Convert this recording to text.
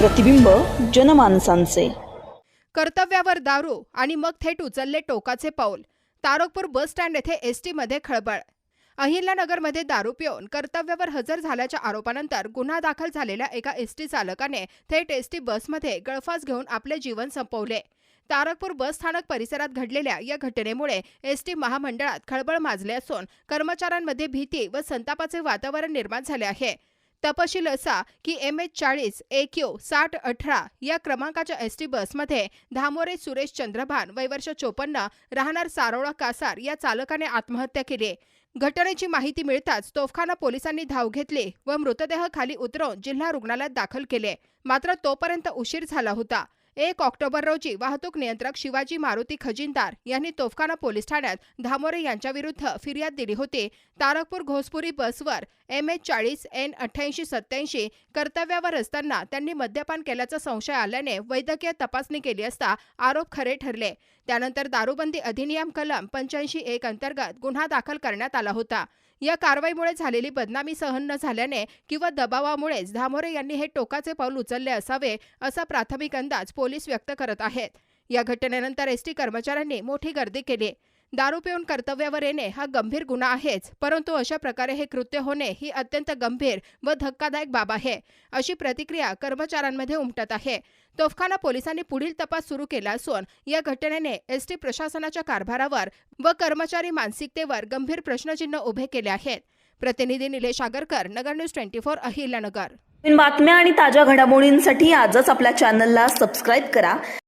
प्रतिबिंब जनमानसांचे. कर्तव्यावर दारू आणि मग थेट उचलले टोकाचे पाऊल. तारकपूर बस स्टँड येथे एसटीमध्ये खळबळ. अहिल्यानगरमध्ये दारू पिऊन कर्तव्यावर हजर झाल्याच्या आरोपानंतर गुन्हा दाखल झालेल्या एका एसटी चालकाने थेट एसटी बसमध्ये गळफास घेऊन आपले जीवन संपवले. तारकपूर बस स्थानक परिसरात घडलेल्या या घटनेमुळे एसटी महामंडळात खळबळ माजले असून कर्मचाऱ्यांमध्ये भीती व संतापाचे वातावरण निर्माण झाले आहे. तपशील असा की एम एच चाळीस ए क्यू साठ अठरा या क्रमांकाच्या एस टी बसमध्ये धामोरे सुरेश चंद्रभान वैवर्ष चोपन्न राहणार सारोळा कासार या चालकाने आत्महत्या केली घटनेची माहिती मिळताच तोफखाना पोलिसांनी धाव घेतली व मृतदेह खाली उतरवून जिल्हा रुग्णालयात दाखल केले. मात्र तोपर्यंत उशीर झाला होता. एक ऑक्टोबर रोजी वाहतूक नियंत्रक शिवाजी मारुती खजिनदार यांनी तोफखाना पोलीस ठाण्यात धामोरे यांच्याविरुद्ध फिर्याद दिली होती. तारकपूर घोसपुरी बसवर एम एच चाळीस एन अठ्ठ्याऐंशी सत्याऐंशी कर्तव्यावर असताना त्यांनी मद्यपान केल्याचा संशय आल्याने वैद्यकीय तपासणी केली असता आरोप खरे ठरले. त्यानंतर दारूबंदी अधिनियम कलम पंच्याऐंशी एक अंतर्गत गुन्हा दाखल करण्यात आला होता. या कारवाईमुळे झालेली बदनामी सहन न झाल्याने किंवा दबावामुळेच धामोरे यांनी हे टोकाचे पाऊल उचलले असावे असा प्राथमिक अंदाज पोलीस व्यक्त करत आहेत. या घटनेनंतर एसटी कर्मचाऱ्यांनी मोठी गर्दी केली. दारू पिऊन कर्तव्यावर येणे हा गंभीर गुन्हा आहेच परंतु अशा प्रकारे हे कृत्य होणे ही अत्यंत गंभीर व धक्कादायक बाब आहे अशी प्रतिक्रिया कर्मचाऱ्यांमध्ये उमटत आहे. तोफखाना पोलिसांनी पुढील तपास सुरू केला असून या घटनेने एसटी प्रशासनाच्या कारभारावर व कर्मचारी मानसिकतेवर गंभीर प्रश्नचिन्ह उभे केले आहेत. प्रतिनिधी Nilesh Agarkar Nagar news twenty four Ahilyanagar. बातम्या आणि ताज्या घडामोडींसाठी आजच आपल्या चॅनलला सबस्क्राईब करा.